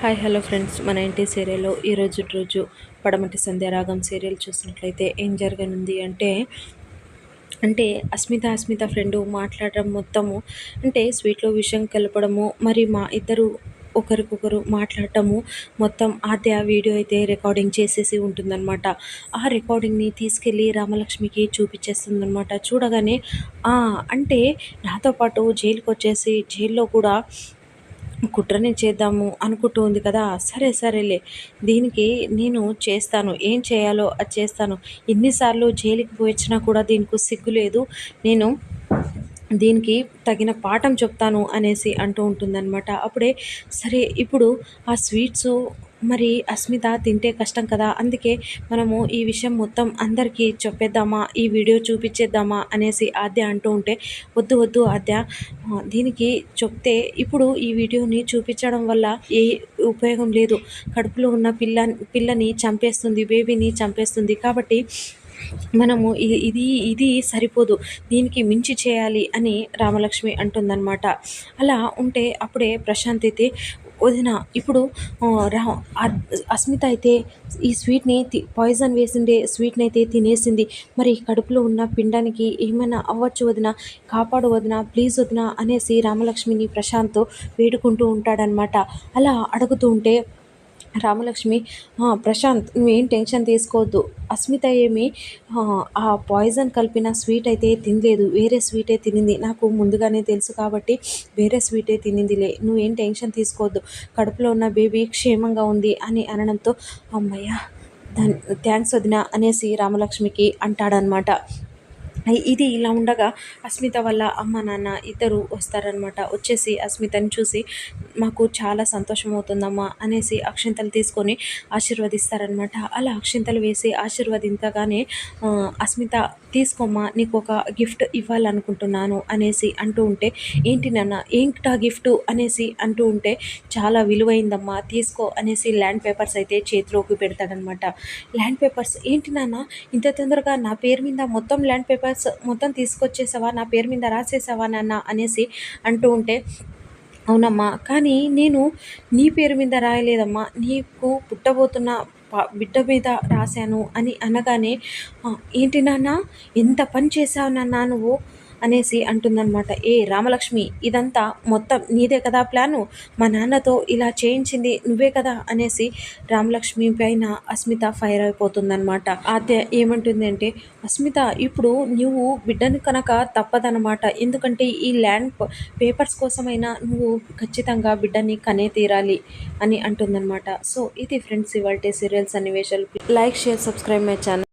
Hi hello friends. మన ఇంటి సీరియల్లో ఈరోజు రోజు పడమటి సంధ్యారాగం సీరియల్ చూసినట్లయితే ఏం జరగనుంది అంటే అంటే అస్మిత అస్మిత ఫ్రెండు మాట్లాడడం మొత్తము అంటే స్వీట్లో విషయం కలపడము మరి మా ఇద్దరు ఒకరికొకరు మాట్లాడటము మొత్తం ఆద్య వీడియో అయితే రికార్డింగ్ చేసేసి ఉంటుందన్నమాట. ఆ రికార్డింగ్ని తీసుకెళ్ళి రామలక్ష్మికి చూపించేస్తుందన్నమాట. చూడగానే అంటే నాతో పాటు జైలుకి వచ్చేసి జైల్లో కూడా కుట్రని చేద్దాము అనుకుంటూ ఉంది కదా. సరే సరేలే. దీనికి నేను చేస్తాను. ఏం చేయాలో అది చేస్తాను. ఎన్నిసార్లు జైలుకి పోయించినా కూడా దీనికి సిగ్గు లేదు. నేను దీనికి తగిన పాఠం చెప్తాను అనేసి అంటూ ఉంటుందన్నమాట. అప్పుడే సరే ఇప్పుడు ఆ స్వీట్స్ మరి అస్మిత తింటే కష్టం కదా? అందుకే మనము ఈ విషయం మొత్తం అందరికీ చెప్పేద్దామా? ఈ వీడియో చూపించేద్దామా? అనేసి ఆద్య అంటూ ఉంటే వద్దు వద్దు ఆద్య. దీనికి చెప్తే ఇప్పుడు ఈ వీడియోని చూపించడం వల్ల ఏ ఉపయోగం లేదు. కడుపులో ఉన్న పిల్ల పిల్లని చంపేస్తుంది బేబీని చంపేస్తుంది. కాబట్టి మనము ఇది ఇది సరిపోదు. దీనికి మించి చేయాలి అని రామలక్ష్మి అంటుందన్నమాట. అలా ఉంటే అప్పుడే ప్రశాంత్ అయితే వదిన ఇప్పుడు రా అస్మిత అయితే ఈ స్వీట్ని పాయిజన్ వేసిండే స్వీట్ని అయితే తినేసింది. మరి కడుపులో ఉన్న పిండానికి ఏమైనా అవ్వచ్చు వదిన? కాపాడు వదిన ప్లీజ్ వదిన అనేసి రామలక్ష్మిని ప్రశాంత్ వేడుకుంటూ ఉంటాడనమాట అలా అడుగుతూ ఉంటే రామలక్ష్మి ప్రశాంత్ నువ్వేం టెన్షన్ తీసుకోవద్దు. అస్మిత ఏమి ఆ పాయిజన్ కలిపిన స్వీట్ అయితే తినలేదు. వేరే స్వీటే తినింది. నాకు ముందుగానే తెలుసు కాబట్టి వేరే స్వీటే తినిందిలే. నువ్వేం టెన్షన్ తీసుకోవద్దు. కడుపులో ఉన్న బేబీ క్షేమంగా ఉంది అని అనడంతో అమ్మయ్య థ్యాంక్స్ వదిన అనేసి రామలక్ష్మికి అంటాడనమాట ఇది ఇలా ఉండగా అస్మిత వల్ల అమ్మ నాన్న ఇద్దరు వస్తారనమాట వచ్చేసి అస్మితని చూసి మాకు చాలా సంతోషం అవుతుందమ్మా అనేసి అక్షింతలు తీసుకొని ఆశీర్వదిస్తారనమాట అలా అక్షింతలు వేసి ఆశీర్వదించగానే అస్మిత తీసుకోమ్మా నీకు ఒక గిఫ్ట్ ఇవ్వాలనుకుంటున్నాను అనేసి అంటూ ఉంటే ఏంటి నాన్న ఏంటా గిఫ్ట్? అనేసి అంటూ ఉంటే చాలా విలువైందమ్మా తీసుకో అనేసి ల్యాండ్ పేపర్స్ అయితే చేతిలోకి పెడతాడనమాట ల్యాండ్ పేపర్స్ ఏంటి నాన్న ఇంత తొందరగా నా పేరు మీద మొత్తం ల్యాండ్ పేపర్స్ మొత్తం తీసుకొచ్చేసావా? నా పేరు మీద రాసేసావా నాన్న? అనేసి అంటూ ఉంటే అవునమ్మా కానీ నేను నీ పేరు మీద రాయలేదమ్మా. నీకు పుట్టబోతున్న బిడ్డ మీద రాశాను అని అనగానే ఏంటి నాన్న? ఎంత పని చేసావు నాన్న నువ్వు? అనేసి అంటుందన్నమాట. ఏ రామలక్ష్మి ఇదంతా మొత్తం నీదే కదా ప్లాను? మా నాన్నతో ఇలా చేయించింది నువ్వే కదా? అనేసి రామలక్ష్మి పైన అస్మిత ఫైర్ అయిపోతుందన్నమాట. ఆద్య ఏమంటుంది అంటే అస్మిత ఇప్పుడు నువ్వు బిడ్డను కనుక తప్పదనమాట ఎందుకంటే ఈ ల్యాండ్ పేపర్స్ కోసమైనా నువ్వు ఖచ్చితంగా బిడ్డని కనే తీరాలి అని అంటుందన్నమాట. సో ఇది ఫ్రెండ్స్ ఇవాళ సీరియల్స్ సన్నివేశాలు. Like share subscribe my channel.